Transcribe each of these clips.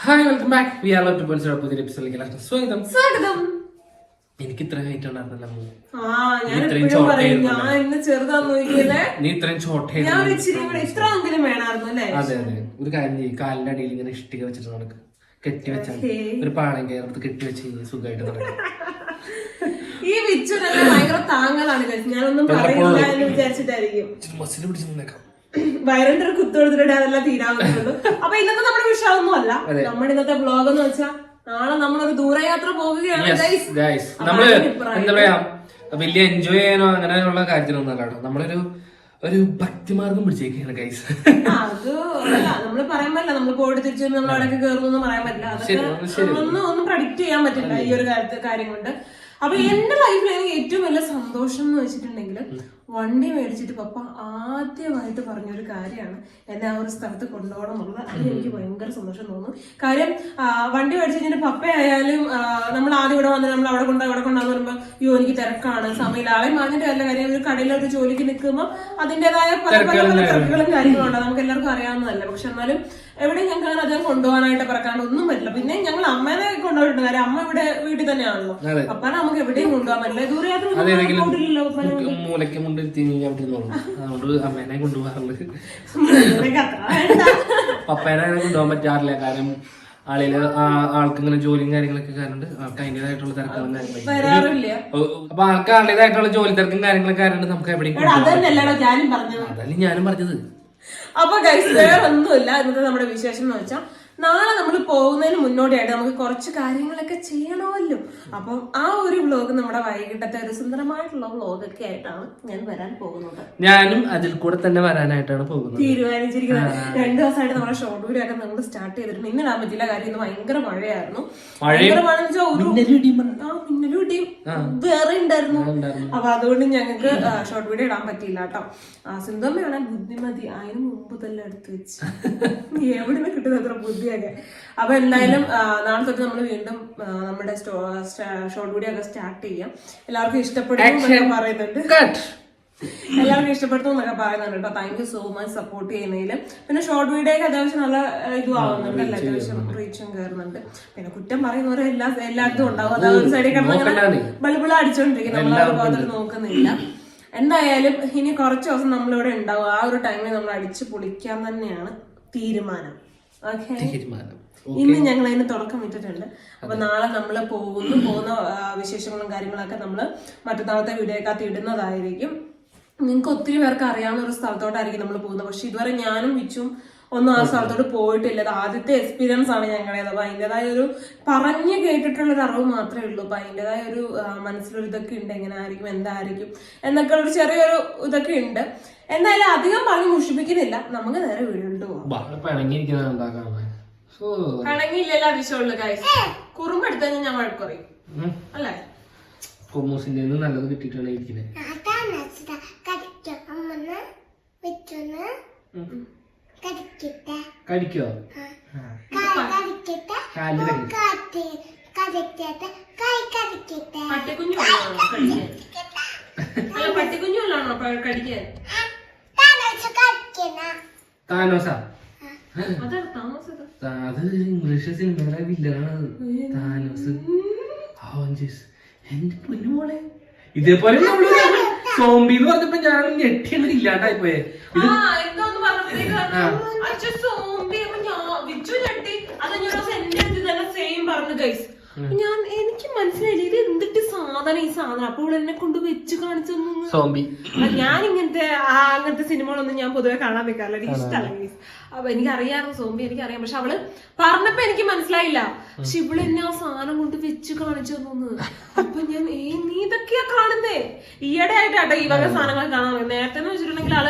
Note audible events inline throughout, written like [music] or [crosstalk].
Hi welcome back we are two point പുതിയ എപ്പിസോഡിലേക്ക് എല്ലാവർക്കും സ്വാഗതം. സ്വാഗതം. എനിക്ക് ഇത്ര ഹൈറ്റ് ഉണ്ടായിരുന്നില്ല നീ ഇത്രയും ഷോർട്ട് [clears throat] അതെ അതെ. ഒരു കാര്യം ചെയ്യും കാലിന്റെ അടിയിൽ ഇങ്ങനെ ഇഷ്ടിക വെച്ചിട്ട് നടക്ക്. കെട്ടി വെച്ചാൽ. ഒരു പാളം കയറത്ത് കെട്ടി വെച്ച് കഴിഞ്ഞാൽ സുഖമായിട്ട് നടക്കും. ഈ വിച്ചു ഭയങ്കര താങ്ങലാണ്. ഞാനൊന്നും പറയില്ല എന്ന് വിചാരിച്ചിട്ടായിരിക്കും. മസിൽ പിടിച്ചു നിന്നേക്കാം. വയറിന്റെ ഒരു കുത്തു കൊടുത്തിട്ട് അതെല്ലാം തീരാവുന്നുള്ളൂ അപ്പൊ ഇന്നത്തെ നമ്മുടെ വിഷയമൊന്നും അല്ല നമ്മുടെ ഇന്നത്തെ ബ്ലോഗ് എന്ന് വെച്ചാൽ നാളെ നമ്മളൊരു ദൂരയാത്ര പോകുകയാണ് നമ്മൾ എന്താ പറയാ വലിയ എൻജോയ് ചെയ്യാനോ അങ്ങനെയുള്ള കാര്യത്തിനൊന്നും അല്ല കേട്ടോ. നമ്മളൊരു ഒരു ഭക്തിമാർഗം പിടിച്ചേക്കാണ് ഗൈസ് അത് നമ്മൾ പറയാൻ പറ്റില്ല. നമ്മൾ പോയിട്ട് തിരിച്ചു നമ്മൾ അവിടെയൊക്കെ കയറുന്നു പറയാൻ പറ്റില്ല. ഒന്നും ഒന്നും പ്രഡിക്റ്റ് ചെയ്യാൻ പറ്റില്ല ഈ ഒരു കാര്യത്തെ കാര്യം കൊണ്ട് അപ്പൊ എന്റെ ലൈഫിൽ എനിക്ക് ഏറ്റവും വലിയ സന്തോഷം എന്ന് വെച്ചിട്ടുണ്ടെങ്കിൽ വണ്ടി മേടിച്ചിട്ട് പപ്പ ആദ്യമായിട്ട് പറഞ്ഞൊരു കാര്യമാണ്. എന്നെ ആ ഒരു സ്ഥലത്ത് കൊണ്ടുപോകണം എന്നുള്ളത് അതിൽ എനിക്ക് ഭയങ്കര സന്തോഷം തോന്നുന്നു കാര്യം വണ്ടി മേടിച്ച് കഴിഞ്ഞാൽ പപ്പയായാലും നമ്മൾ ആദ്യം ഇവിടെ വന്ന് നമ്മൾ അവിടെ കൊണ്ടോ അവിടെ കൊണ്ടാന്ന് പറയുമ്പോൾ അയ്യോ എനിക്ക് തിരക്കാണ് സമയമില്ല. ആളെ മാഞ്ഞിട്ട് അല്ല കാര്യം ഒരു കടയിലൊരു ഒരു ജോലിക്ക് നിൽക്കുമ്പോൾ അതിന്റെതായ പല പല പല തിരക്കുകളും കാര്യങ്ങളും ഉണ്ട്. നമുക്ക് എല്ലാവർക്കും അറിയാവുന്നതല്ല. പക്ഷെ എന്നാലും എവിടെയും ഞങ്ങൾക്ക് അങ്ങനെ അദ്ദേഹം കൊണ്ടുപോകാനായിട്ട് പറക്കാണ്ട് ഒന്നും പറ്റില്ല പിന്നെ ഞങ്ങൾ അമ്മേനെ കൊണ്ടുപോയിട്ടുണ്ട്. കാര്യം അമ്മ ഇവിടെ വീട്ടിൽ തന്നെയാണല്ലോ. അപ്പനെ നമുക്ക് എവിടെയും കൊണ്ടുപോകാൻ പറ്റില്ല. ദൂരയാത്ര പോയിട്ടില്ലല്ലോ ഉപ്പനെ മുക്ക് മൂലയ്ക്ക് മുണ്ടിൽ തിരിഞ്ഞ് അവിടെ ഇരുന്നോളൂ അതുകൊണ്ട് അമ്മേനെ കൊണ്ടുപോകാറുണ്ട്. പപ്പേനെ അങ്ങനെ കൊണ്ടുപോകാൻ പറ്റാറില്ല. കാരണം ആളിൽ ആൾക്ക് ഇങ്ങനെ ജോലിയും കാര്യങ്ങളൊക്കെ കാരണം ആൾക്ക് അതിന്റെതായിട്ടുള്ള തിരക്കുകളും കാര്യങ്ങളും അപ്പൊ ആൾക്ക് ആളുടേതായിട്ടുള്ള ജോലി തിരക്കും കാര്യങ്ങളൊക്കെ കാരണം നമുക്ക് എവിടെയും അതല്ലേ ഞാനും പറഞ്ഞത്. അപ്പൊ ഗൈസ് വേറെ ഒന്നുമില്ല ഇന്നത്തെ നമ്മുടെ വിശേഷം എന്ന് വെച്ചാൽ നാളെ നമ്മൾ പോകുന്നതിന് മുന്നോടിയായിട്ട് നമുക്ക് കുറച്ച് കാര്യങ്ങളൊക്കെ ചെയ്യണമല്ലോ. അപ്പം ആ ഒരു വ്ലോഗ് നമ്മുടെ വൈകിട്ടത്തെ ഒരു സുന്ദരമായിട്ടുള്ള വ്ലോഗ് ഒക്കെ ആയിട്ടാണ് ഞാൻ വരാൻ പോകുന്നത്. ഞാനും അതിൽ കൂടെ തന്നെ വരാനായിട്ടാണ് പോകുന്നത്. തീരുമാനിച്ചിരിക്കുന്നത്. രണ്ടു ദിവസമായിട്ട് നമ്മുടെ ഷോർട്ട് വീഡിയോ ഒക്കെ നമ്മൾ സ്റ്റാർട്ട് ചെയ്തിട്ടുണ്ട്. ഇന്ന് ഇടാൻ പറ്റില്ല. കാര്യം ഇന്ന് ഭയങ്കര മഴയായിരുന്നു. ഭയങ്കരമാണെന്ന് വെച്ചാൽ ഒരു മിന്നലും ഇടിയും വേറെ ഉണ്ടായിരുന്നു. അപ്പൊ അതുകൊണ്ട് ഞങ്ങൾക്ക് ഷോർട്ട് വീഡിയോ ഇടാൻ പറ്റിയില്ല കേട്ടോ. ആ സിന്ധമ്മയാണ് ബുദ്ധിമതി. അതിന് മുമ്പ് തന്നെ എടുത്തു വെച്ച്. [laughs] എവിടെ നിന്ന് കിട്ടുന്ന അത്ര ബുദ്ധിയൊക്കെ അപ്പൊ എന്തായാലും നാളെ തൊട്ട് നമ്മൾ വീണ്ടും നമ്മുടെ ഷോർട്ട് വീഡിയോ ഒക്കെ സ്റ്റാർട്ട് ചെയ്യാം. എല്ലാവർക്കും ഇഷ്ടപ്പെടും എന്നൊക്കെ പറയുന്നുണ്ട്. എല്ലാവർക്കും ഇഷ്ടപ്പെടുത്തും എന്നൊക്കെ പറയുന്നുണ്ട് കേട്ടോ. Thank you so much support ചെയ്യുന്നതിൽ പിന്നെ ഷോർട്ട് വീഡിയോ ഒക്കെ അത്യാവശ്യം നല്ല ഇതും ആവുന്നുണ്ട് അല്ല അത്യാവശ്യം റീച്ചും കയറുന്നുണ്ട് പിന്നെ കുറ്റം പറയുന്നവരെ എല്ലാ എല്ലായിടത്തും ഉണ്ടാവും. അത് ഒരു സൈഡിൽ കിടന്ന്. ബൾബിള അടിച്ചോണ്ടിരിക്കും. നമ്മൾ ആ നോക്കുന്നില്ല. എന്തായാലും ഇനി കുറച്ച് ദിവസം നമ്മളിവിടെ ഉണ്ടാവും. ആ ഒരു ടൈമിൽ നമ്മൾ അടിച്ച് പൊളിക്കാൻ തന്നെയാണ് തീരുമാനം. തീരുമാനം. ഇന്ന് ഞങ്ങൾ അതിന് തുടക്കം വിട്ടിട്ടുണ്ട് അപ്പൊ നാളെ നമ്മൾ പോകുന്നു. പോകുന്ന വിശേഷങ്ങളും കാര്യങ്ങളൊക്കെ നമ്മൾ മറ്റന്നാളത്തെ വീഡിയോക്കകത്ത് ഇടുന്നതായിരിക്കും. നിങ്ങൾക്ക് ഒത്തിരി പേർക്ക് അറിയാവുന്ന ഒരു സ്ഥലത്തോട്ടായിരിക്കും നമ്മൾ പോകുന്നത്. പക്ഷെ ഇതുവരെ ഞാനും വിച്ചും ഒന്നും ആ സ്ഥലത്തോട്ട് പോയിട്ടില്ല. ആദ്യത്തെ എക്സ്പീരിയൻസ് ആണ് ഞങ്ങളുടേത് അപ്പൊ അതിന്റെതായ ഒരു പറഞ്ഞു കേട്ടിട്ടുള്ള ഒരു അറിവ് മാത്രമേ ഉള്ളൂ. അപ്പൊ അതിന്റെതായ ഒരു മനസ്സിലൊരിതൊക്കെ മനസ്സിലൊരു ഇതൊക്കെ ഉണ്ട്. എങ്ങനെ ആയിരിക്കും എന്തായിരിക്കും എന്നൊക്കെ ഒരു ചെറിയൊരു ഇതൊക്കെ ഉണ്ട്. എന്തായാലും അധികം പണി മുഷിപ്പിക്കുന്നില്ല. നമുക്ക് നേരെ വീടുണ്ട് പോവാം. കണങ്ങിയില്ലല്ലോ അതിശയമുള്ളു ഗൈസ് കുറുമ്പ് എടുത്തു കഴിഞ്ഞാൽ ഞാൻ വഴക്കുറയും അല്ലേ? നല്ലത് കിട്ടിയിട്ടാണ് ഇരിക്കുന്നത് കടിക്കോ? കടിക്കാൻ? താനോസാ അത് ഇംഗ്ലീഷ് സിനിമയിലെ വില്ലനാണ് താനോസ് എന്റെ പൊന്നുമോളെ ഇതേപോലെ സോംബി എന്ന് പറഞ്ഞപ്പോ ഞാൻ ഞെട്ടിയാണ് ഇല്ലാണ്ടായി പോയെ ആ ഞാൻ എനിക്ക് മനസ്സിലായില്ല ഇത് എന്തിട്ട് സാധനം ഈ സാധനം? അപ്പോൾ എന്നെ കൊണ്ട് വെച്ച് കാണിച്ചു സോംബി. ഞാൻ ഇങ്ങനത്തെ ആ അങ്ങനത്തെ സിനിമകളൊന്നും ഞാൻ പൊതുവെ കാണാൻ വെക്കാറില്ല. എനിക്ക് ഇഷ്ടമല്ല അപ്പൊ എനിക്ക് സോംബി എനിക്കറിയാം. പക്ഷെ അവൾ പറഞ്ഞപ്പോ എനിക്ക് മനസ്സിലായില്ല. പക്ഷെ ഇവൾ എന്നെ ആ സാധനം കൊണ്ട് വെച്ച് കാണിച്ചു തന്നു അപ്പൊ ഞാൻ ഏ നീ ഇതൊക്കെയാ കാണുന്നേ? ഈയിടെ ആയിട്ടാട്ടോ ഈ വക സാധനങ്ങൾ കാണാൻ. നേരത്തെ എന്ന് വെച്ചിട്ടുണ്ടെങ്കിൽ ആൾ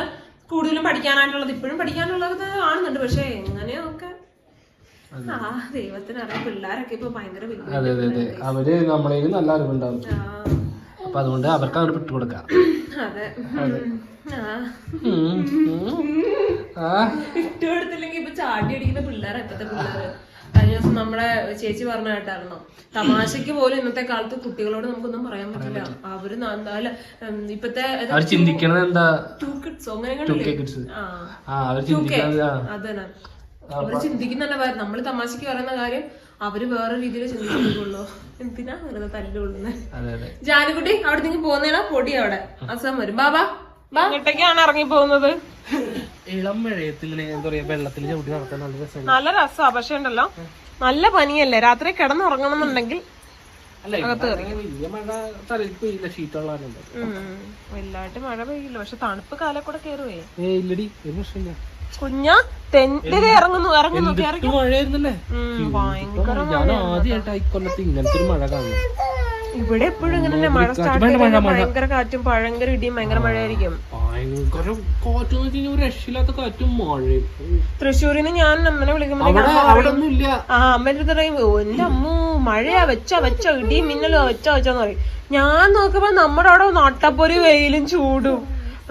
കൂടുതലും പഠിക്കാനായിട്ടുള്ളത് ഇപ്പോഴും പഠിക്കാനുള്ളത് കാണുന്നുണ്ട്. പക്ഷെ എങ്ങനെയൊക്കെ? ആ ദൈവത്തിനറിയാം. പിള്ളേരൊക്കെ ഇപ്പൊ ഭയങ്കര അതെ അതെ അതെ. അവർ നമ്മളേൽ നല്ല അറിവുണ്ടാവും. അപ്പൊ അതുകൊണ്ട് അവർക്ക് അങ്ങോട്ട് വിട്ടുകൊടുക്കാം അതെ. ഇട്ടുകൊടുത്തില്ലെങ്കിൽ ഇപ്പൊ ചാടി അടിക്കുന്ന പിള്ളേരാ ഇപ്പത്തെ പിള്ളേര്. കഴിഞ്ഞ ദിവസം നമ്മുടെ ചേച്ചി പറഞ്ഞ കേട്ടായിരുന്നു. തമാശക്ക് പോലും ഇന്നത്തെ കാലത്ത് കുട്ടികളോട് നമുക്കൊന്നും പറയാൻ പറ്റില്ല. അവർ അല്ല ഇപ്പത്തെ ചിന്തിക്കണത് എന്താ? ടൂ കിഡ്സോ അങ്ങനെ അതന്നെ. അവർ ചിന്തിക്കുന്ന തന്നെ വേറെ നമ്മൾ തമാശക്ക് പറയുന്ന കാര്യം അവർ വേറെ രീതിയിൽ ചിന്തിക്കുള്ളൂ എന്തിനാ വെറുതെ തല്ലുകൊള്ളുന്നത് അതെ അതെ. ജാനുകുട്ടി അവിടെ നിങ്ങൾ പോകുന്നേടാ പൊടി അവിടെ. അസം വരും. ബാബാ ഇങ്ങോട്ടേക്കാണ് ഇറങ്ങി പോകുന്നത് ഇളം മഴയത്തിൽ എന്താ പറയാ വെള്ളത്തിൽ ചവിട്ടി നടത്താൻ നല്ല രസം നല്ല രസാ പക്ഷെ ഉണ്ടല്ലോ നല്ല പനിയല്ലേ? രാത്രി കിടന്നുറങ്ങണമെന്നുണ്ടെങ്കിൽ വലിയ മഴ തലയിൽ പെയ്യില്ല വലുതായിട്ട് മഴ പെയ്യില്ല പക്ഷെ തണുപ്പ് കാലം കൂടെ കേറുവേ ഏ ഇല്ലടി ഒരു പ്രശ്നമില്ല. കുഞ്ഞ ഇറങ്ങുന്നു ഇറങ്ങുന്നു മഴയായിരുന്നല്ലേ? ഞാൻ ആദ്യമായിട്ട് ഇക്കൊല്ലത്ത് ഇങ്ങനത്തെ ഒരു മഴ കാണുന്നു. ഇവിടെ എപ്പോഴും ഇങ്ങനെ മഴ സ്റ്റാർട്ട് ഭയങ്കര കാറ്റും ഭയങ്കര ഇടിയും ഭയങ്കര മഴയായിരിക്കും. ഭയങ്കര കഴിഞ്ഞാൽ ഒരു രക്ഷയില്ലാത്ത കാറ്റും മഴയും. തൃശ്ശൂരിൽ നിന്ന് ഞാൻ അമ്മനെ വിളിക്കുമ്പോഴേക്കും ആ അമ്മേന്റെ പറയും എന്റെ അമ്മ മഴയാ വെച്ച വെച്ച ഇടിയും മിന്നലോ വെച്ച വെച്ചെന്ന് പറയും. ഞാൻ നോക്കുമ്പോ നമ്മുടെ അവിടെ നട്ടപ്പൊരു വെയിലും ചൂടും.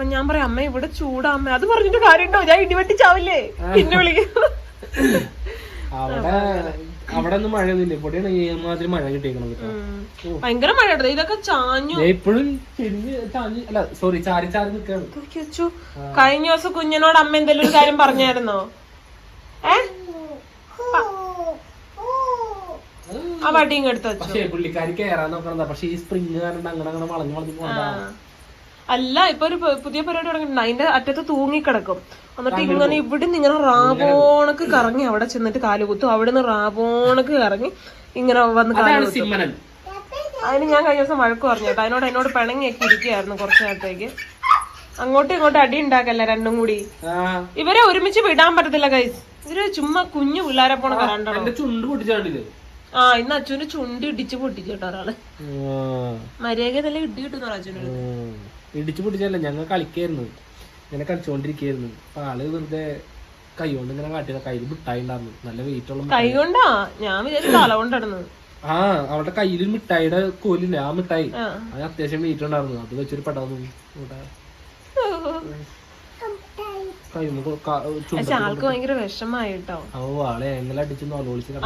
അപ്പൊ ഞാൻ പറയാം അമ്മ ഇവിടെ ചൂടാ അമ്മ. അത് പറഞ്ഞിട്ട് കാര്യമുണ്ടോ? ഞാൻ ഇടിവെട്ടി ചാവില്ലേ? പിന്നെ വിളിക്കും. അവിടെ അവിടെ ഒന്നും മഴയൊന്നുമില്ല. ഇവിടെയാണ് ഏമാതിരി മഴ കിട്ടിയേക്കണത്. ഭയങ്കര മഴ ഇതൊക്കെ ചാഞ്ഞു. എപ്പോഴും അല്ല സോറി ചാരി ചാരി നിൽക്കാണ് കഴിഞ്ഞ ദിവസം കുഞ്ഞിനോട് അമ്മ എന്തെങ്കിലും ഒരു കാര്യം പറഞ്ഞായിരുന്നോ? ഏ? ആ വടിയും എടുത്തു പക്ഷേ പുള്ളിക്കാരി കേറാൻ നോക്കണതാ. പക്ഷെ ഈ സ്പ്രിങ് കാരണം അങ്ങനെ അങ്ങനെ വളഞ്ഞു വളഞ്ഞു പോകണ്ട. അല്ല ഇപ്പൊ ഒരു പുതിയ പരിപാടി തുടങ്ങിയിട്ടുണ്ട് അതിന്റെ അറ്റത്ത് തൂങ്ങിക്കിടക്കും. എന്നിട്ട് ഇങ്ങനെ ഇവിടുന്ന് ഇങ്ങനെ റാബോണക്ക് കറങ്ങി അവിടെ ചെന്നിട്ട് കാൽ കുത്തും. അവിടുന്ന് റാബോണക്ക് കറങ്ങി ഇങ്ങനെ വന്ന് കാൽ കുത്തും. അതിന് ഞാൻ കഴിഞ്ഞ ദിവസം വഴക്ക് പറഞ്ഞു കേട്ടോ. അതിനോട് എന്നോട് പിണങ്ങിയൊക്കെ ഇരിക്കുകയായിരുന്നു കുറച്ചു നേരത്തേക്ക്. അങ്ങോട്ടും ഇങ്ങോട്ടും അടി ഉണ്ടാക്കല്ല രണ്ടും കൂടി? ഇവരെ ഒരുമിച്ച് വിടാൻ പറ്റത്തില്ല കൈസ് ഇവർ ചുമ്മാ കുഞ്ഞു പിള്ളേരെ പോണ ആ ഇന്ന് അച്ഛന് ചുണ്ട് ഇടിച്ച് പൊട്ടിച്ചു കേട്ടോ ഒരാൾ മര്യാദ നല്ല ഇടി കിട്ടുന്നു അച്ഛന്. ഇടിച്ചു പൊട്ടിച്ചല്ല ഞങ്ങൾ കളിക്കായിരുന്നു. ഇങ്ങനെ കളിച്ചുകൊണ്ടിരിക്കുകയായിരുന്നു അപ്പൊ ആൾ വെറുതെ കൈ കൊണ്ട് ഇങ്ങനെ കാട്ടിയത്. കയ്യിൽ മിഠായി ഉണ്ടായിരുന്നു നല്ല വെയിറ്റ് ഉള്ള കൈ കൊണ്ടാ ഞാൻ വിചാരിച്ചു തല കൊണ്ടിടുന്നത് ആ അവളുടെ കയ്യിൽ മിഠായിയുടെ കോലില്ല? ആ മിഠായി. അത് അത്യാവശ്യം വെയിറ്റ് ഉണ്ടായിരുന്നു. അത് വെച്ചൊരു പടം കൈ പക്ഷെ ആൾക്ക് ഭയങ്കര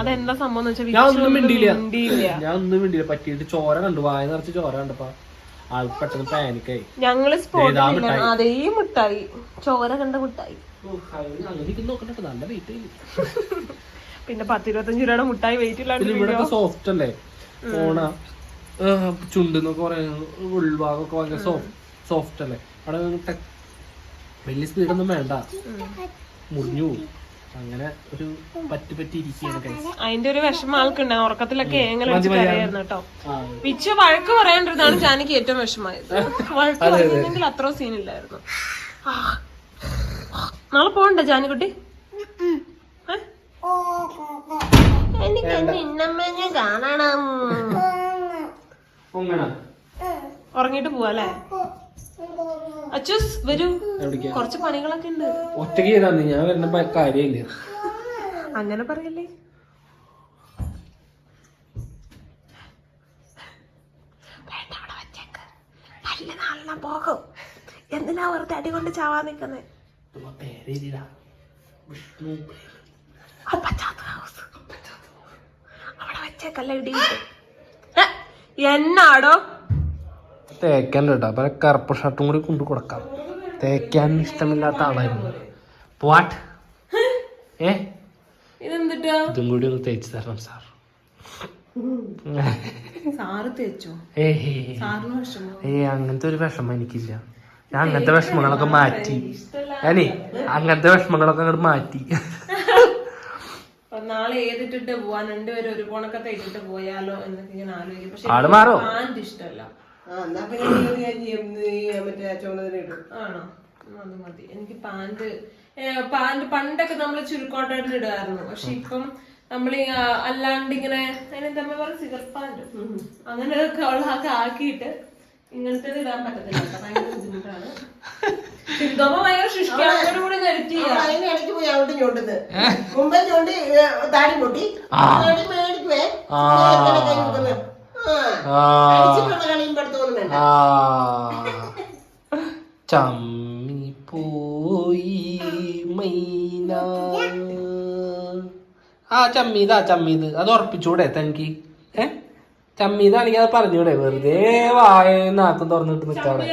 അതെന്താ സംഭവം ഞാൻ ഒന്നും മിണ്ടിയില്ല. ഞാൻ ഒന്നും മിണ്ടിയില്ല. പറ്റിയിട്ട് ചോര കണ്ടു. വായ നിറച്ച് ചോര കണ്ടപ്പോ ആൾക്ക് പെട്ടെന്ന് പാനിക്കായി ഞങ്ങൾ അതേ മിഠായി. ചോര കണ്ട മിഠായി. നല്ല വെയിറ്റ് പിന്നെ പത്തിരുപത്തഞ്ച് രൂപയുടെ മിഠായി വെയിറ്റ് ഇല്ലാണ്ട് സോഫ്റ്റ് അല്ലേ? ഓണ ചുണ്ട് എന്നൊക്കെ പറയുന്നത് ഉൾഭാഗമൊക്കെ ഭയങ്കര സോഫ്റ്റ് സോഫ്റ്റ് അല്ലേ? അവിടെ ടെ- വലിയ സ്പീഡൊന്നും വേണ്ട. മുറിഞ്ഞു പോകും അങ്ങനെ ഒരു പറ്റി പറ്റി ഇരിക്കുകയാണ് അതിന്റെ ഒരു വിഷമം ആൾക്കുണ്ട് ഉറക്കത്തിലൊക്കെ ഏങ്ങൽ കേട്ടോ. പിച്ച് വഴക്ക് പറയാണ്ടിരുന്നാണ് ജാനിക്ക് ഏറ്റവും വിഷമായത് വഴക്ക് പറയുന്നെങ്കിൽ അത്ര സീനില്ലായിരുന്നു. നാളെ പോകണ്ടേ ജാനിക്കുട്ടി എനിക്ക് എനിക്ക് നിന്നമ്മനെ കാണണം. ഉറങ്ങിട്ട് ഉറങ്ങിട്ട് പോവാല്ലേ? അച്ചൂസ് വരൂ. കുറച്ച് പണികളൊക്കെ ഉണ്ട്. ഒറ്റയ്ക്ക് ചെയ്താൽ ഞാൻ വരുന്ന കാര്യമില്ല. അങ്ങനെ പറയല്ലേ? പല്ല് നാളെ പോകും എന്തിനാ വെറുതെ അടി കൊണ്ട് ചാവാൻ നിക്കുന്നേ? പേരില്ല വിഷ്ണു അത് പച്ചാത്ത ഹൗസ് അവിടെ വെച്ചേക്കല്ല ഇടി. എന്നാടോ? തേക്കാൻ കേട്ടോ അപ്പൊ കറുപ്പ് ഷർട്ടും കൂടി കൊണ്ടു കൊടുക്കാം. തേക്കാൻ ഇഷ്ടമില്ലാത്ത ആളായിരുന്നു. വാട്ട് [laughs] ഏ? ഇതും കൂടി ഒന്ന് തേച്ച് തരണം സാർ. ഏ. അങ്ങനത്തെ ഒരു വിഷമം എനിക്കില്ല. ഞാൻ അങ്ങനത്തെ വിഷമങ്ങളൊക്കെ മാറ്റി. ഞാനേ അങ്ങനത്തെ വിഷമങ്ങളൊക്കെ അങ്ങോട്ട് മാറ്റി. [laughs] നാളെ ഏതിട്ടിട്ട് പോവാൻ രണ്ടുപേരും ഒരു പോണൊക്കെ പോയാലോ എന്നൊക്കെ ഞാൻ ആലോചിക്കും. പക്ഷെ ഇഷ്ടമല്ല ആ, എന്നാ പിന്നെ നീ ഒരു കാര്യം ചെയ്യ്. നീ മറ്റേ ചുമതല ഇടും. ആണോ? ഉം, അത് മതി. എനിക്ക് പാന്റ് പാന്റ് പണ്ടൊക്കെ നമ്മൾ ചുരുക്കോട്ടായിട്ട് ഇടുമായിരുന്നു. പക്ഷെ ഇപ്പം നമ്മൾ അല്ലാണ്ട് ഇങ്ങനെ അതിനെന്താ പറയുക സിഗർ പാന്റ് അങ്ങനെയൊക്കെ ഉള്ളതൊക്കെ ആക്കിയിട്ട് ഇങ്ങനത്തെ ഇടാൻ പറ്റത്തില്ല കേട്ടോ. ഭയങ്കര ബുദ്ധിമുട്ടാണ്. ഭയങ്കര ശുഷ്കാനോട് കൂടി കരുത്തി അതിന് ഇടയ്ക്ക് പോയി അവിടെ ചൂണ്ടുന്നത് മുമ്പേ ചൂണ്ടി ഏ, താടി പൊട്ടി. മേടിക്കുവേ. ആ. ആ. ആ. അടിച്ചിട്ടുള്ള കളിയും പഠിത്തമൊന്നും ആ. [laughs] ചമ്മി പോയി മൈന. ആ ചമ്മീതാ ചമ്മീത്. അത് ഉറപ്പിച്ചൂടെ തനിക്ക് ഏ? ചമ്മീതാണെങ്കിൽ അത് പറഞ്ഞൂടെ വെറുതെ വായ നാക്കും തുറന്നിട്ട് നിൽക്കാവിടെ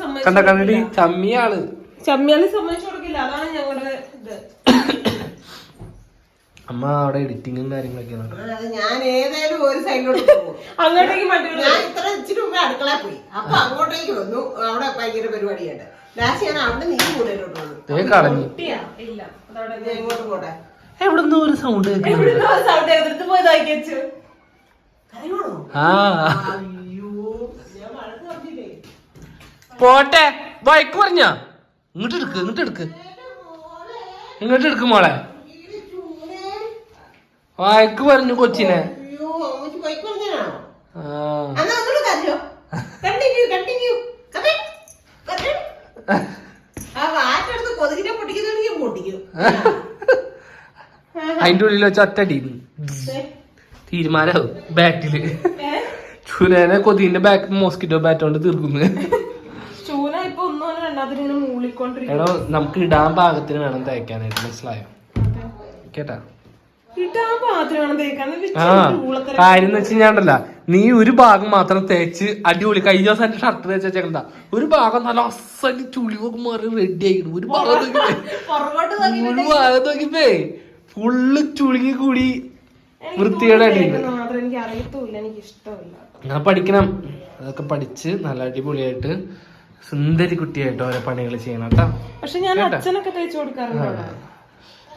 സമ്മതിച്ചു കണ്ട കണ്ടി ചമ്മിയാൾ. ചമ്മിയാളെ സമ്മതിച്ചു കൊടുക്കില്ല. അതാണ് ഞങ്ങളുടെ ഇത്. അമ്മ അവിടെ എഡിറ്റിങ്ങും കാര്യങ്ങളൊക്കെ ഞാൻ ഏതായാലും ഒരു സൈഡിലോട്ട് പോകും. അങ്ങോട്ടേക്ക് ഞാൻ ഇത്ര ഇച്ചിരി മുമ്പേ അടുക്കള പോയി. അപ്പൊ അങ്ങോട്ടേക്ക് വന്നു. അവിടെ ഭയങ്കര പരിപാടിയായിട്ട്. ലാസ്റ്റ് ഞാൻ അവിടെ നീ കൂടുതലോട്ട് വന്നു. ദേ കളഞ്ഞു കിട്ടിയാ? ഇല്ല. ഇങ്ങോട്ട് പോട്ടെ. എവിടെ ഒരു സൗണ്ട് എവിടുന്നോ പോട്ടെ. ബൈക്ക് പറഞ്ഞ. ഇങ്ങോട്ട് എടുക്ക് ഇങ്ങോട്ട് എടുക്ക്. ഇങ്ങോട്ട് എടുക്ക് മോളെ. കൊതുകിനെ പറഞ്ഞു കൊച്ചിനെ. അതിന്റെ ഉള്ളിൽ വെച്ച് ഒറ്റടി തീരുമാനാവും. ബാറ്റിൽ ചൂനേനെ കൊതിന്റെ ബാക്ക് മോസ്കിറ്റോ ബാറ്റ് കൊണ്ട് തീർക്കുന്നു. എടോ നമുക്ക് ഇടാൻ പാകത്തിന് വേണം തേക്കാനായിട്ട്. മനസ്സിലായോ? കേട്ടാ? കാര്യം വെച്ച് കഴിഞ്ഞാണ്ടല്ല നീ ഒരു ഭാഗം മാത്രം തേച്ച് അടിപൊളി കഴിഞ്ഞ ദിവസം എന്റെ ഷർട്ട് തേച്ച് വെച്ചേക്കണ്ട. ഒരു ഭാഗം നല്ല അസൽ ചുളിവൊക്കെ മാറി റെഡി ആയിരുന്നു ഒരു ഭാഗം നോക്കിപ്പേ. പുറകോട്ട് ഒരു ഭാഗം നോക്കിപ്പേ. ഫുള്ള് ചുളുങ്ങി കൂടി വൃത്തിയുടെ ഞാൻ പഠിക്കണം. അതൊക്കെ പഠിച്ച് നല്ല അടിപൊളിയായിട്ട് സുന്ദരി കുട്ടിയായിട്ട് ഓരോ പണികൾ ചെയ്യണം കേട്ടോ. പക്ഷെ ഞാൻ അച്ഛനൊക്കെ തേച്ചു കൊടുക്കാറുണ്ട്.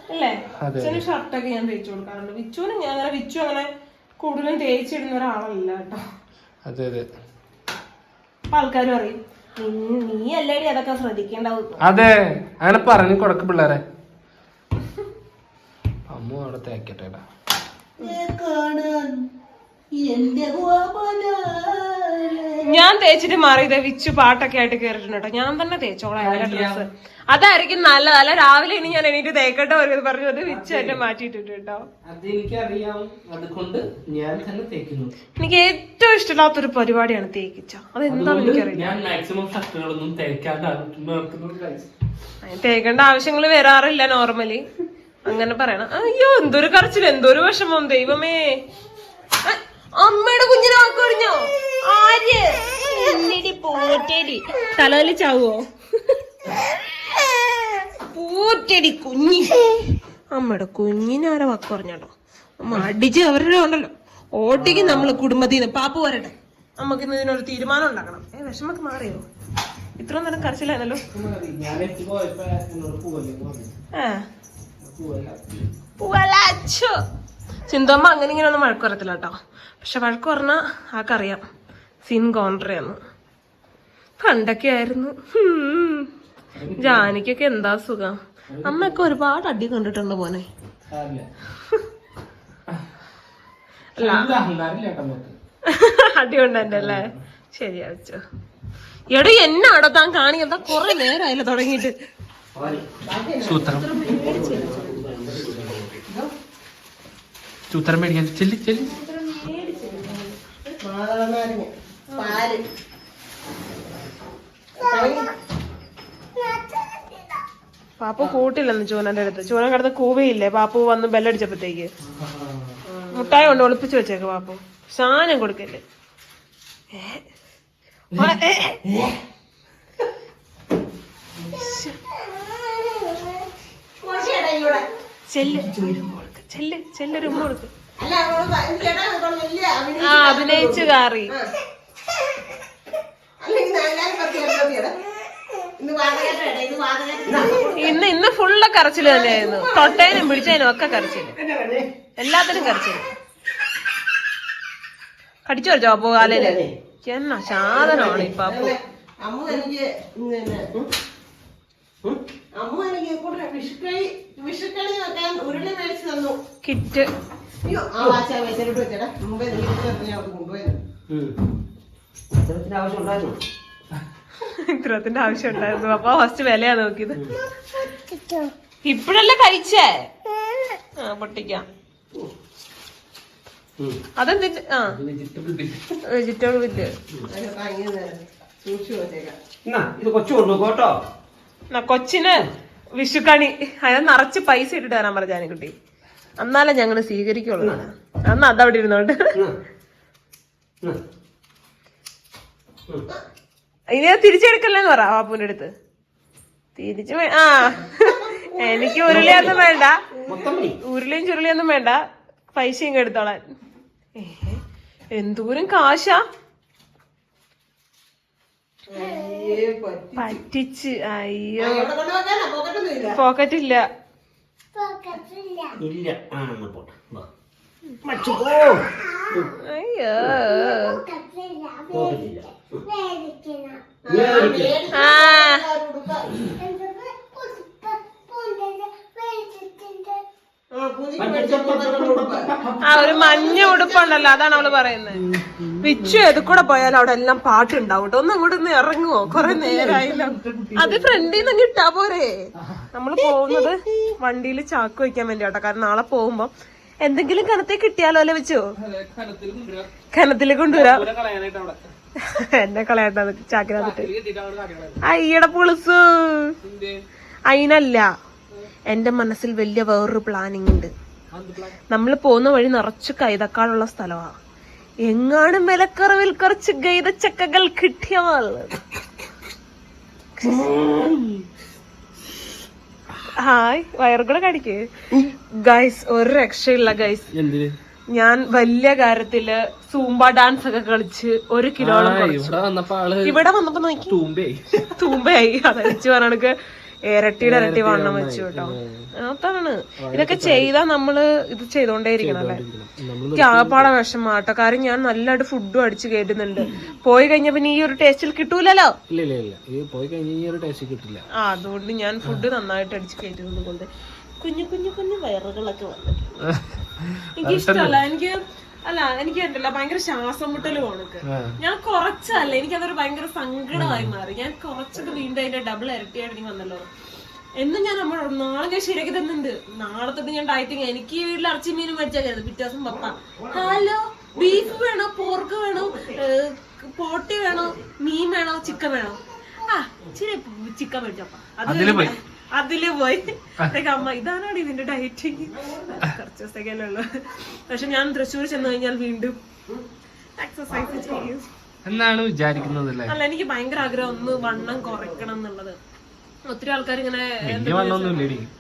അല്ലേ. അച്ഛന് ഷർട്ടൊക്കെ ഞാൻ തേച്ചു കൊടുക്കാറുണ്ട്. വിച്ചുവിന് ഞാൻ അങ്ങനെ വിച്ചു അങ്ങനെ കൂടുതലും തേച്ചിടുന്ന ഒരാളല്ല കേട്ടോ. അതെ അതെ. അപ്പൊ ആൾക്കാർ പറയും "നീ- നീ അല്ലേടി അതൊക്കെ ശ്രദ്ധിക്കേണ്ടാവും അതെ അങ്ങനെ പറഞ്ഞു കൊടുക്ക് പിള്ളേരെ. അമ്മ അവിടെ തേക്കട്ടെടാ ഞാൻ തേച്ചിട്ട് മാറിയത് വിച്ചു പാട്ടൊക്കെ ആയിട്ട് കേറിട്ടുണ്ട് കേട്ടോ. ഞാൻ തന്നെ തേച്ചോളാം എന്റെ ഡ്രസ്സ്. അതായിരിക്കും നല്ലത്. അല്ല രാവിലെ ഇനി ഞാൻ എനിക്ക് തേക്കട്ടെ ഒരു പറഞ്ഞു അത് വിച്ച് എന്നെ മാറ്റിയിട്ടുണ്ട് കേട്ടോ. അത് അതുകൊണ്ട് ഞാൻ തന്നെ തേക്കുന്നു. എനിക്ക് ഏറ്റവും ഇഷ്ടമില്ലാത്തൊരു പരിപാടിയാണ് തേക്കിച്ച. അതുകൊണ്ട് എനിക്കറിയില്ല. ഞാൻ മാക്സിമം തേക്കേണ്ട ആവശ്യങ്ങൾ വരാറില്ല നോർമലി അങ്ങനെ പറയണം. അയ്യോ എന്തൊരു കറച്ചിൽ എന്തൊരു വിഷമം ദൈവമേ. അമ്മയുടെ കുഞ്ഞിനെ വാക്കുറിഞ്ഞോ ആര് എന്നിടി പൂറ്റടി തലവലി ചാവോ പോറ്റടി കുഞ്ഞി. അമ്മയുടെ കുഞ്ഞിനാരെ വാക്ക് പറഞ്ഞോ അമ്മ അടിച്ച് അവരുടെ ഉണ്ടല്ലോ. ഓട്ടിക്ക് നമ്മൾ കുടുംബത്തിൽ നിന്ന് പാപ്പ വരട്ടെ. നമുക്ക് ഇന്ന് ഇതിനൊരു തീരുമാനം ഉണ്ടാക്കണം. ഏ വിഷമൊക്കെ മാറിയോ? ഇത്രയും നേരം പോവല്ലേ ആ. പോവല്ല. സിന്ധുമ്മ അങ്ങനെ ഇങ്ങനെ ഒന്നും വഴക്ക് പറയത്തില്ല കേട്ടോ. പക്ഷെ വഴക്ക് പറഞ്ഞാൽ ആൾക്കറിയാം സിൻ കോൺട്രയാന്ന് പണ്ടൊക്കെ ആയിരുന്നു. ജാനിക്കൊക്കെ എന്താ സുഖം? അമ്മയൊക്കെ ഒരുപാട് അടി കണ്ടിട്ടുണ്ട് പോനെ. അടി കൊണ്ടെന്റെ അല്ലേ ശരിയാ വെച്ചോ. എടോ എന്നാടോ താൻ കാണിക്കാൻ കൊറേ നേരമായില്ല തുടങ്ങിയിട്ട്. സൂത്രം. സൂത്രം മേടിക്കാൻ. ചെല്ലി ചെല്ലി. പാപ്പു കൂട്ടില്ലെന്ന് ചൂനന്റെ അടുത്ത്. ചൂനൻ കിടന്ന് കൂവയില്ലേ? പാപ്പു വന്ന് ബെല്ലടിച്ചപ്പോഴത്തേക്ക്. മുട്ടായി കൊണ്ട് ഒളിപ്പിച്ചു വെച്ചേക്ക് പാപ്പു. സാധനം കൊടുക്കല്ലേ. ചെല്ല്. ചെല്ല് ചെല്ലൊരു ഉമ്മ കൊടുക്ക്. ആ അഭിനയിച്ചു കാറി. ഇന്ന് ഇന്ന് ഫുള്ള് കരച്ചിൽ തന്നെയായിരുന്നു. തൊട്ടേനും പിടിച്ചതിനും ഒക്കെ കരച്ചിൽ. എല്ലാത്തിനും കരച്ചിൽ. കടിച്ചു വരച്ചോ അപ്പോ കാലയിൽ എന്നാ സാധനമാണ് ഇപ്പൊ അപ്പൊ അമ്മ എനിക്ക് അമ്മ എനിക്ക് കൂടെ വിഷുക്കണി വിഷുക്കണി വെക്കാൻ ഉരുളി മേടിച്ച് തന്നു. കിറ്റ്. അയ്യോ ആ വാച്ച വെച്ചിട്ട് വെച്ചടാ. മുമ്പേ നീ ഞാൻ അവിടെ കൊണ്ടുപോയത്. ആവശ്യം ഉണ്ടായിരുന്നു? ഇത്രത്തിന്റെ ആവശ്യം ഉണ്ടായിരുന്നു. അപ്പൊ ഫസ്റ്റ് വിലയാ നോക്കിയത്. ഇപ്പഴല്ലേ കഴിച്ചേ? ആ പൊട്ടിക്കാം. അതെന്തിട്ട് ആ. വെജിറ്റബിൾ എന്നാ ഇത് കൊച്ചു കൊണ്ടു കേട്ടോ. എന്നാ കൊച്ചിന് വിഷുക്കണി. അയാൾ നിറച്ച് പൈസ ഇട്ടിട്ട് തരാൻ പറഞ്ഞ ജാനിക്കുട്ടി. എന്നാലേ ഞങ്ങൾ സ്വീകരിക്കുള്ളൂ. അന്ന് അതവിടെ ഇരുന്നോണ്ട്. ഇനി തിരിച്ചെടുക്കല്ലേന്ന് പറ ബാപ്പുവിന്റെ അടുത്ത്. തിരിച്ചു ആ. എനിക്ക് ഉരുളിയൊന്നും വേണ്ട. ഉരുളിയും ചുരുളിയൊന്നും വേണ്ട. പൈസയും എടുത്തോളാൻ. എന്തോരം കാശാ. പറ്റിച്ച്. അയ്യോ. പോക്കറ്റില്ല ഇല്ല. പോക്കറ്റ് ഇല്ല ഇല്ല. ആ പോട്ടെ. വാ. മച്ചു പോ. അയ്യോ. ആ. ആ, ഒരു മഞ്ഞ ഉടുപ്പുണ്ടല്ലോ അതാണ് അവൾ പറയുന്നത് വിച്ചു ഏത് കൂടെ പോയാലും അവിടെ എല്ലാം പാട്ടുണ്ടാവും കേട്ടോ. ഒന്ന് അങ്ങോട്ട് ഒന്ന് ഇറങ്ങുവോ? കൊറേ നേരായില്ല. അത് ഫ്രണ്ടിൽ നിന്ന് കിട്ടാ പോരെ. നമ്മൾ പോകുന്നത് വണ്ടിയിൽ ചാക്ക് വെക്കാൻ വേണ്ടിയാട്ടോ. കാരണം നാളെ പോകുമ്പോ എന്തെങ്കിലും കനത്തെ കിട്ടിയാലോ അല്ലെ വെച്ചോ കനത്തിൽ കൊണ്ടുവരാം. എന്നെ കളയണ്ട ചാക്കിനകത്തിട്ട്. അയ്യടെ പുളിസ്. എന്തേ? എന്റെ മനസ്സിൽ വലിയ വേറൊരു പ്ലാനിങ് ഉണ്ട്. നമ്മൾ പോകുന്ന വഴി നിറച്ച് കൈതക്കാടുള്ള സ്ഥലമാണ് എങ്ങാനും വിലക്കറവിൽ കുറച്ച് ഗൈതച്ചക്കകൾ കിട്ടിയാൽ ഹായ് വയറുകൂടെ കടിക്ക് ഗൈസ് ഒരു രക്ഷയില്ല ഗൈസ് ഞാൻ വലിയ കാര്യത്തിൽ സൂമ്പ ഡാൻസ് ഒക്കെ കളിച്ച് ഒരു കിലോളം ഇവിടെ വന്നപ്പോ നോക്കി. തൂമ്പയായി. തൂമ്പയായി. അതടിച്ചു പറഞ്ഞ ഇരട്ടിയുടെ ഇരട്ടി വണ്ണം വെച്ചു കേട്ടോ. അതാണ്. ഇതൊക്കെ ചെയ്താ നമ്മൾ ഇത് ചെയ്തോണ്ടേ ഇരിക്കണം അല്ലേ നമ്മൾ എനിക്ക് ആകപ്പാടെ വിഷമാട്ടോ കാര്യം ഞാൻ നല്ലതായിട്ട് ഫുഡും അടിച്ച് കയറ്റുന്നുണ്ട് പോയി കഴിഞ്ഞ പിന്നെ ഈ ഒരു ടേസ്റ്റിൽ കിട്ടൂലല്ലോ? ആ അതുകൊണ്ട് ഞാൻ ഫുഡ് നന്നായിട്ട് അടിച്ച് കയറ്റുന്നത് കൊണ്ട് കുഞ്ഞു കുഞ്ഞു കുഞ്ഞു വയറുകളൊക്കെ വന്നിട്ടുണ്ട്. [laughs] എനിക്ക് ഇഷ്ടമല്ല എനിക്ക് അല്ല എനിക്ക് ഉണ്ടല്ലോ ഭയങ്കര ശ്വാസം മുട്ടലും ഉണക്ക്. ഞാൻ കുറച്ചല്ല എനിക്കതൊരു ഭയങ്കര സങ്കടമായി മാറി. ഞാൻ കുറച്ചൊക്കെ വീണ്ടും അതിന്റെ ഡബിൾ ഇരട്ടിയായിട്ട് എനിക്ക് വന്നല്ലോ. എന്നും ഞാൻ നമ്മൾ നാളെ ഞാൻ ശരിയാക്കി തന്നുണ്ട് നാളെ തൊട്ട് ഞാൻ ഡയറ്റിങ് എനിക്ക് ഈ വീട്ടിൽ ഇറച്ചി മീനും മേടിച്ചാൽ പിറ്റേ ദിവസം പപ്പ ഹലോ ബീഫ് വേണോ പോർക്ക് വേണോ പോട്ടി വേണോ മീൻ വേണോ ചിക്കൻ വേണോ? ആ ശരി ചിക്കൻ മേടിച്ചപ്പ അത് അതിൽ പോയി. അമ്മ ഇതാണോ ഇതിന്റെ ഡയറ്റിങ്. കുറച്ച് ദിവസത്തേക്കല്ലേ ഉള്ളു. പക്ഷെ ഞാൻ തൃശ്ശൂർ ചെന്ന് കഴിഞ്ഞാൽ വീണ്ടും എക്സസൈസ് ചെയ്യും. എന്നാണ് വിചാരിക്കുന്നത് അല്ലേ എനിക്ക് ഭയങ്കര ആഗ്രഹം ഒന്ന് വണ്ണം കുറയ്ക്കണം എന്നുള്ളത്. ഒത്തിരി ആൾക്കാർ ഇങ്ങനെ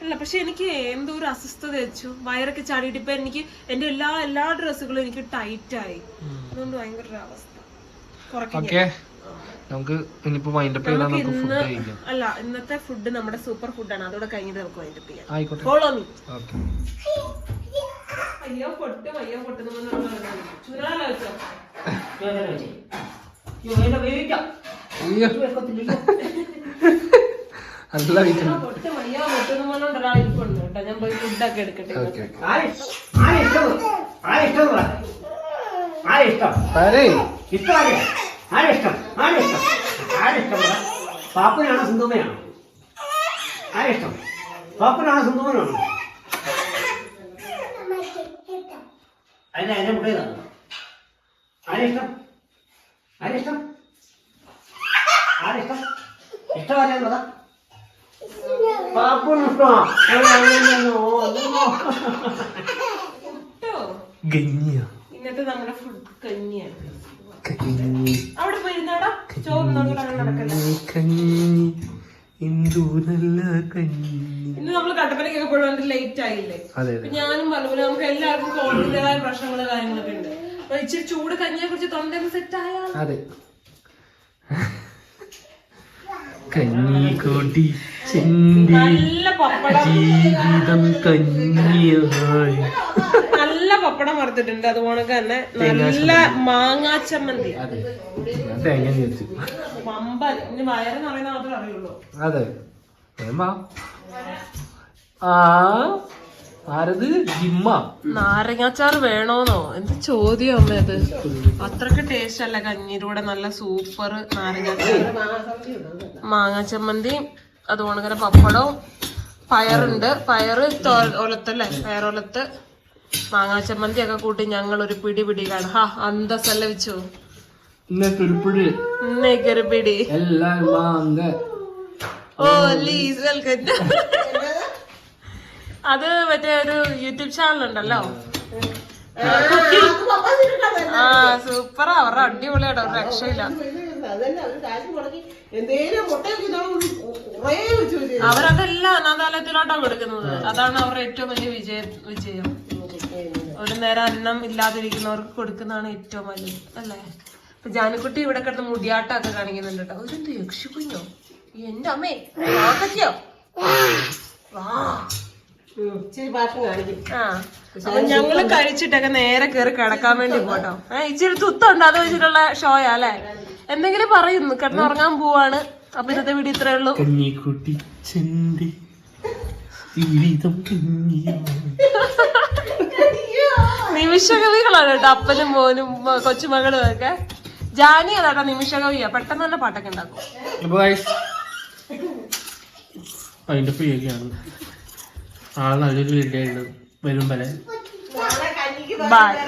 അല്ല പക്ഷെ എനിക്ക് എന്തോ ഒരു അസ്വസ്ഥത വെച്ചു. വയറൊക്കെ ചാടിയിട്ട് ഇപ്പൊ എനിക്ക് എന്റെ എല്ലാ എല്ലാ ഡ്രസ്സുകളും എനിക്ക് ടൈറ്റ് ആയി. അതുകൊണ്ട് ഭയങ്കര ഒരു അവസ്ഥ. ഓക്കെ നമുക്ക് ഇനിയിപ്പോ വൈൻഡപ്പ് ചെയ്താൽ നമുക്ക് ഫുഡ് കഴിക്കാം അല്ല ഇന്നത്തെ ഫുഡ് നമ്മുടെ സൂപ്പർ ഫുഡാണ് അതോടെ കഴിഞ്ഞിട്ട് നമുക്ക് വൈൻഡപ്പ് ചെയ്യാം ആയിക്കോട്ടെ ഫോളോ മീ ഓക്കെ അയ്യോ പൊട്ടും അയ്യോ പൊട്ടുന്നു ചുരാലോ വെച്ചോ വേവിക്കാം അയ്യോ നല്ല പൊട്ടും അയ്യോ പൊട്ടുന്നു പറഞ്ഞോണ്ട് ഒരാൾ ഇരിപ്പുണ്ട് കേട്ടോ ഞാൻ പോയി ഫുഡൊക്കെ എടുക്കട്ടെ ആരെ? ഇഷ്ടം ആരിഷ്ടം? ആരിഷ്ടം? ആരിഷ്ടം പാപ്പനാണോ സിന്ധുമയാണോ ആരിഷ്ടം? പാപ്പനാണോ സിന്ധുമനാണോ അല്ല എന്നെ ആരിഷ്ടം? ആരിഷ്ടം? ഇഷ്ടമല്ലെന്നതാ പാപ്പന് ഇഷ്ടമാ. കേട്ടോ ഗഞ്ഞിയ ഇന്നത്തെ നമ്മുടെ ഫുഡ് കഞ്ഞിയാണ് കഞ്ഞി. അവിടെ പോയിരുന്നാടാ? ചോറ് നടക്കല്ലേ? എന്തു നല്ല കഞ്ഞി. ഇന്ന് നമ്മൾ കട്ടപ്പനയ്ക്കൊക്കെ പോയിട്ട് ലേറ്റ് ആയില്ലേ? ഞാനും പറഞ്ഞു നമുക്ക് എല്ലാവർക്കും കോവിഡിന്റേതായ പ്രശ്നങ്ങൾ കാര്യങ്ങളൊക്കെ ഉണ്ട്. അപ്പൊ ഇച്ചിരി ചൂട് കഞ്ഞിയെ കുറിച്ച് തൊണ്ടയൊന്ന് സെറ്റ് ആയാൽ അതെ. കഞ്ഞി കൂട്ടി ചെന്തി നല്ല പപ്പടം. ജീവിതം കഞ്ഞിയായി. നല്ല പപ്പടം വറുത്തിട്ടുണ്ട്. അതുപോലെ തന്നെ നല്ല മാങ്ങാ ചമ്മന്തി. അതെ. ഞാൻ തേങ്ങ ചേച്ചു പമ്പൻ ഇനി വയറ് നിറയുന്ന മാത്രമേ അറിയുള്ളൂ. അതെ. ആ ആരത് ജിമ്മ. നാരങ്ങാച്ചാറ് വേണോന്നോ? എന്ത് ചോദ്യം അമ്മ അത്? അത്രയ്ക്ക് ടേസ്റ്റ് അല്ല കഞ്ഞീരൂടെ നല്ല സൂപ്പർ നാരങ്ങാച്ചാറ്. മാങ്ങാ ചമ്മന്തി അതുകൊണ്ട് തന്നെ പപ്പടവും പയറുണ്ട്. പയറ് ഒലത്തല്ലേ പയറൊലത്ത്. മാങ്ങാ ചമ്മന്തി ഒക്കെ കൂട്ടി ഞങ്ങൾ ഒരു പിടി പിടി കാണും. ഹാ അന്തസ്സല്ല വെച്ചു? ഇന്നേക്കൊരു പിടി ഓ ലീസ് വെൽക്കം അത് മറ്റേ ഒരു യൂട്യൂബ് ചാനൽ ഉണ്ടല്ലോ ആ സൂപ്പർ അവരുടെ അടിപൊളിയാട്ടോ ഒരു രക്ഷയില്ല. അവരതെല്ലാം അനാഥാലയത്തിലോട്ടാണ് കൊടുക്കുന്നത്. അതാണ് അവരുടെ ഏറ്റവും വലിയ വിജയം വിജയം. ഒരു നേരം അന്നം ഇല്ലാതിരിക്കുന്നവർക്ക് കൊടുക്കുന്നതാണ് ഏറ്റവും വലുത് അല്ലേ? അപ്പൊ ജാനിക്കുട്ടി ഇവിടെ കിടന്ന് മുടിയാട്ടമൊക്കെ കാണിക്കുന്നുണ്ട് കേട്ടോ. ഇതെന്ത് യക്ഷിക്കുഞ്ഞോ എന്റെ അമ്മേ ആകത്തിയോ വാ. ആ. ഞങ്ങൾ കഴിച്ചിട്ടൊക്കെ നേരെ കേറി കിടക്കാൻ വേണ്ടി പോട്ടോ. ഏഹ് ഇച്ചിരി തുത്തുണ്ട്? അത് വെച്ചിട്ടുള്ള ഷോയാ അല്ലെ? എന്തെങ്കിലും പറയുന്നു. കിടന്നുറങ്ങാൻ പോവാണ്. അപ്പൊ ഇന്നത്തെ വീട് ഇത്രേ ഉള്ളൂ. ജീവിതം [laughs] നിമിഷകവികളാണ് കേട്ടോ അപ്പനും മോനും കൊച്ചുമകളും ഒക്കെ ജാനി അതാട്ടോ നിമിഷകവിയ പെട്ടെന്ന് തന്നെ പാട്ടൊക്കെ ഉണ്ടാക്കും അതിന്റെ നല്ലൊരു വീഡിയോ ഉണ്ട് വരും വരെ നാളെ